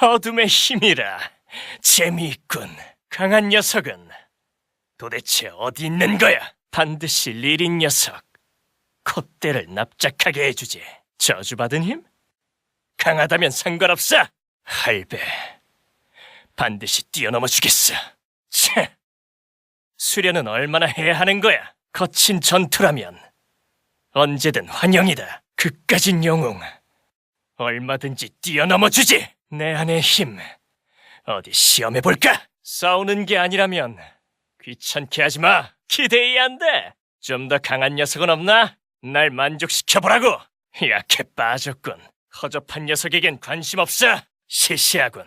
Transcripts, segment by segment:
어둠의 힘이라 재미있군. 강한 녀석은 도대체 어디 있는 거야? 반드시 리린 녀석. 콧대를 납작하게 해주지. 저주받은 힘? 강하다면 상관없어. 할배. 반드시 뛰어넘어 주겠어. 차. 수련은 얼마나 해야 하는 거야? 거친 전투라면 언제든 환영이다. 그까진 영웅. 얼마든지 뛰어넘어 주지. 내 안의 힘. 어디 시험해 볼까? 싸우는 게 아니라면 귀찮게 하지 마. 기대해야 한대. 좀 더 강한 녀석은 없나? 날 만족시켜 보라고. 약해 빠졌군. 허접한 녀석에겐 관심 없어. 시시하군.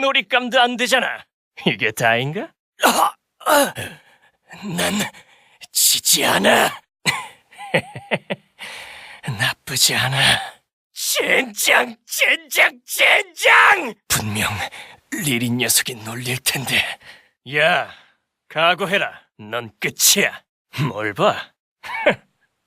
놀잇감도 안 되잖아. 이게 다인가? 아, 아, 난 지지 않아. 나쁘지 않아. 젠장, 젠장, 젠장! 분명 리리 녀석이 놀릴 텐데. 야, 각오해라. 넌 끝이야. 뭘 봐?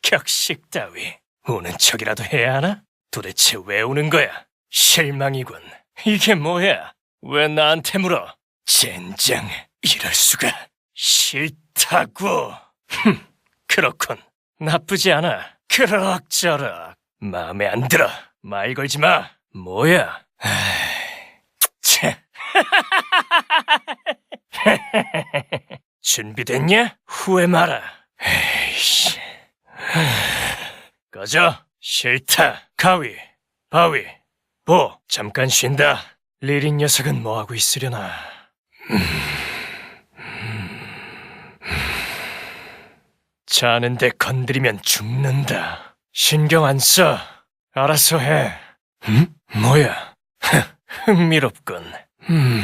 격식 따위. 우는 척이라도 해야 하나? 도대체 왜 우는 거야? 실망이군. 이게 뭐야? 왜 나한테 물어? 젠장, 이럴 수가. 싫다고. 흠, 그렇군. 나쁘지 않아. 그럭저럭. 마음에 안 들어. 말 걸지 마. 뭐야? 차. 준비됐냐? 후회 마라. 에이씨. 꺼져. 싫다. 가위, 바위, 보. 잠깐 쉰다. 리린 녀석은 뭐하고 있으려나. 자는데 건드리면 죽는다. 신경 안 써. 알아서 해. 음? 뭐야? 흥미롭군. 음,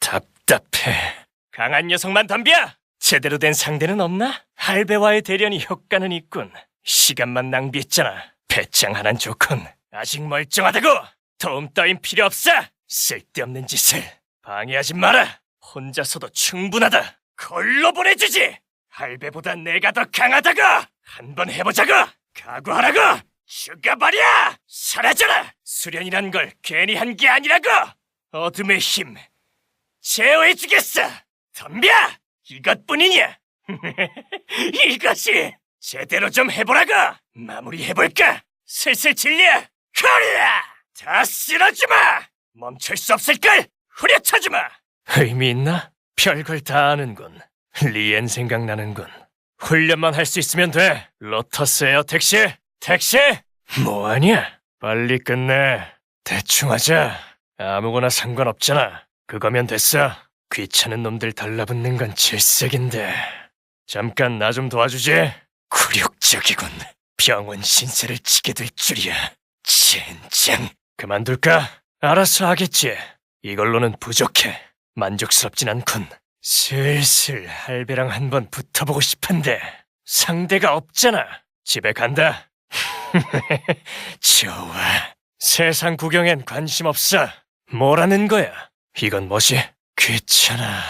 답답해. 강한 녀석만 덤벼! 제대로 된 상대는 없나? 할배와의 대련이 효과는 있군. 시간만 낭비했잖아. 배짱 하나는 좋군. 아직 멀쩡하다고! 도움 따윈 필요 없어! 쓸데없는 짓을 방해하지 마라! 혼자서도 충분하다! 걸로 보내주지! 할배보다 내가 더 강하다고! 한번 해보자고! 각오하라고! 죽어버려! 사라져라! 수련이란 걸 괜히 한 게 아니라고! 어둠의 힘, 제어해주겠어! 덤벼! 이것뿐이냐? 이것이 제대로 좀 해보라고! 마무리해볼까? 슬슬 질려! 그래! 다 쓸어주마! 멈출 수 없을걸! 후려쳐주마! 의미 있나? 별걸 다 아는군. 리엔 생각나는군. 훈련만 할 수 있으면 돼. 로터스 에어 택시! 택시! 뭐하냐? 빨리 끝내. 대충 하자. 아무거나 상관없잖아. 그거면 됐어. 귀찮은 놈들 달라붙는 건 질색인데. 잠깐 나 좀 도와주지. 굴욕적이군. 병원 신세를 지게 될 줄이야. 젠장. 그만둘까? 알아서 하겠지. 이걸로는 부족해. 만족스럽진 않군. 슬슬 할배랑 한번 붙어보고 싶은데 상대가 없잖아. 집에 간다. 좋아. 세상 구경엔 관심 없어. 뭐라는 거야? 이건 뭐지? 귀찮아.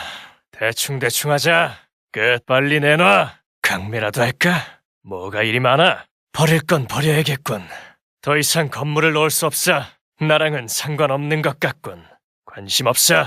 대충대충 하자. 끝 빨리 내놔. 강매라도 할까? 뭐가 일이 많아? 버릴 건 버려야겠군. 더 이상 건물을 놓을 수 없어. 나랑은 상관없는 것 같군. 관심 없어.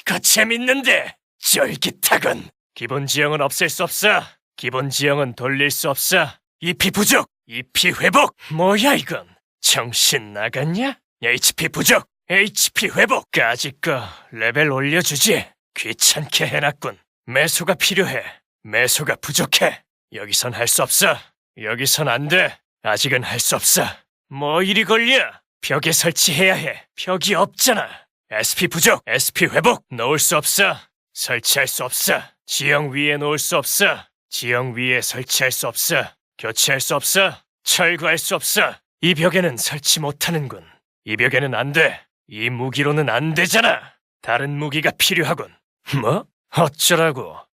이거 재밌는데. 쫄깃하군. 기본 지형은 없앨 수 없어. 기본 지형은 돌릴 수 없어. EP 부족. EP 회복. 뭐야 이건? 정신 나갔냐? HP 부족. HP 회복까지 거 레벨 올려주지. 귀찮게 해놨군. 매소가 필요해. 매소가 부족해. 여기선 할 수 없어. 여기선 안 돼. 아직은 할 수 없어. 뭐 이리 걸려? 벽에 설치해야 해. 벽이 없잖아. SP 부족. SP 회복. 놓을 수 없어. 설치할 수 없어. 지형 위에 놓을 수 없어. 지형 위에 설치할 수 없어. 교체할 수 없어. 철거할 수 없어. 이 벽에는 설치 못하는군. 이 벽에는 안 돼. 이 무기로는 안 되잖아. 다른 무기가 필요하군. 뭐? 어쩌라고?